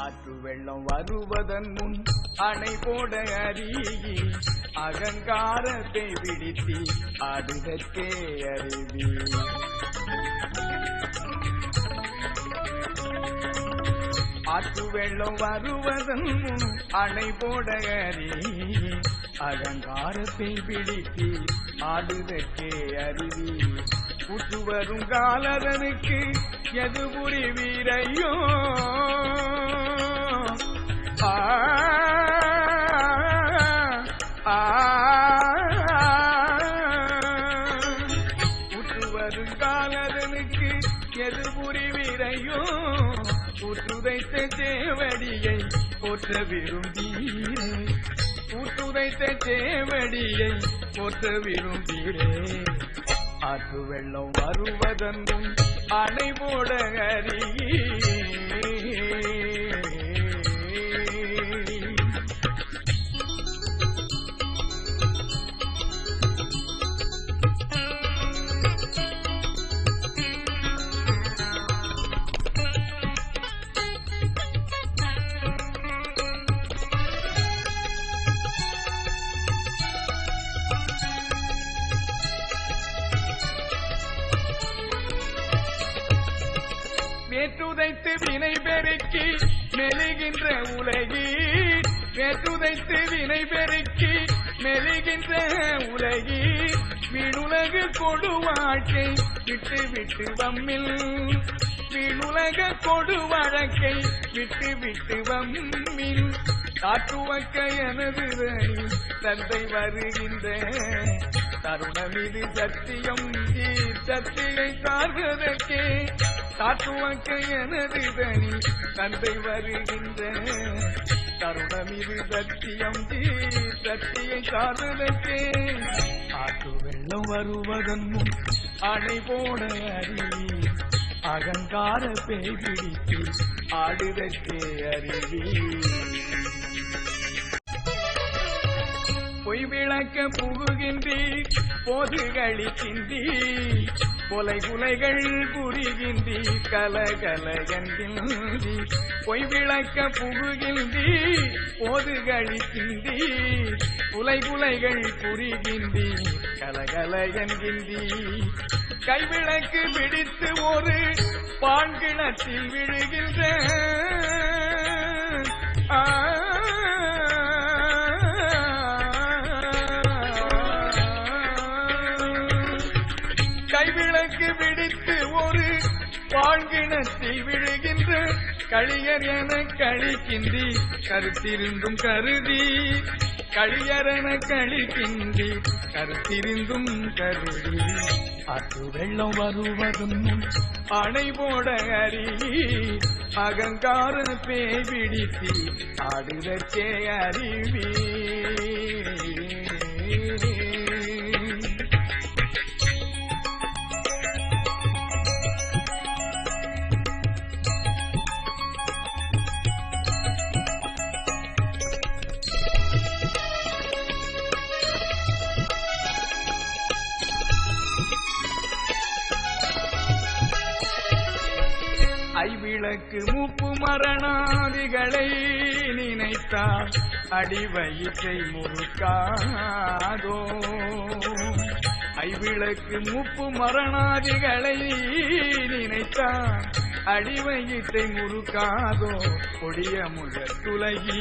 ஆற்று வெள்ளம் வருவதன் முன் அணை போட அறியி அகங்காரத்தை பிடித்தி ஆடுதற்கே அறிவி ஆற்று வெள்ளம் வருவதன் முன் அணை போட அறி அகங்காரத்தை பிடித்தி ஆடுதற்கே அறிவி புற்று வரும் காலதனுக்கு எது புரிவீரையோ? புற்று எதிர்புரி காலதனுக்கு ஊற்றுதைத்த தேவடியை போற்ற விரும்பீரே. ஊற்றுதைத்த தேவடியை போற்ற விரும்பீரே. ஆற்று வெள்ளம் வருவதன் அணை போட அறியே வேற்றுதைத்து வினை பெருக்கி மெழுகின்ற உலகீர் வேற்றுதைத்து வினை பெருக்கி மெழுகின்ற உலகீர் வீணுலகு கொடு வாழ்க்கை விட்டு விட்டு வம்மில். வீணுலக கொடு வழக்கை விட்டு விட்டு வம்மில். காற்றுவக்க எனது தந்தை வருகின்ற. தருணமிது சத்தியம் தீர் சத்தியை சார்வதற்கே எனது தனி தந்தை வருகின்ற தருணம் இது சத்தியம் தீர் சத்தியை சார்வதற்கே ஆற்று வெள்ளம் வருவதன் முன் அணை போட அறி அகங்கார பேய் பிடித்து ஆடுதற்கே அறிவி பொய் விளக்க புகுகின்றீர் போது கழிக்கின்றீர் கொலை குலைகள் புரிகின்றி கலகல பொய் விளக்க புகுகின்றி போது கழிக்கின்றீர் குலை குலைகள் புரிகின்றி கலகல கைவிளக்கு பிடித்து ஒரு பான்கிணத்தில் விழுகின்ற வாழ்கிணத்தில் விழுகின்ற களியர் என கழிக்கின்றி கருத்திருந்தும் கருதி. களியரென கழிக்கின்றி கருத்திருந்தும் கருதி. ஆற்று வெள்ளம் வருவதும் அணை போட அறி அகங்கார பேய் பிடித்தி ஆடுதற்கே அறிவி ஐவிளக்கு மூப்பு மரணாதிகளை நினைத்தால் அடிவயிற்றை முறுக்காதோ? ஐவிளக்கு மூப்பு மரணாதிகளை நினைத்தால் அடிவயிற்றை முறுக்காதோ? கொடிய முழ துலகி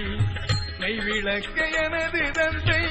மெய்விளக்க எனது தந்தை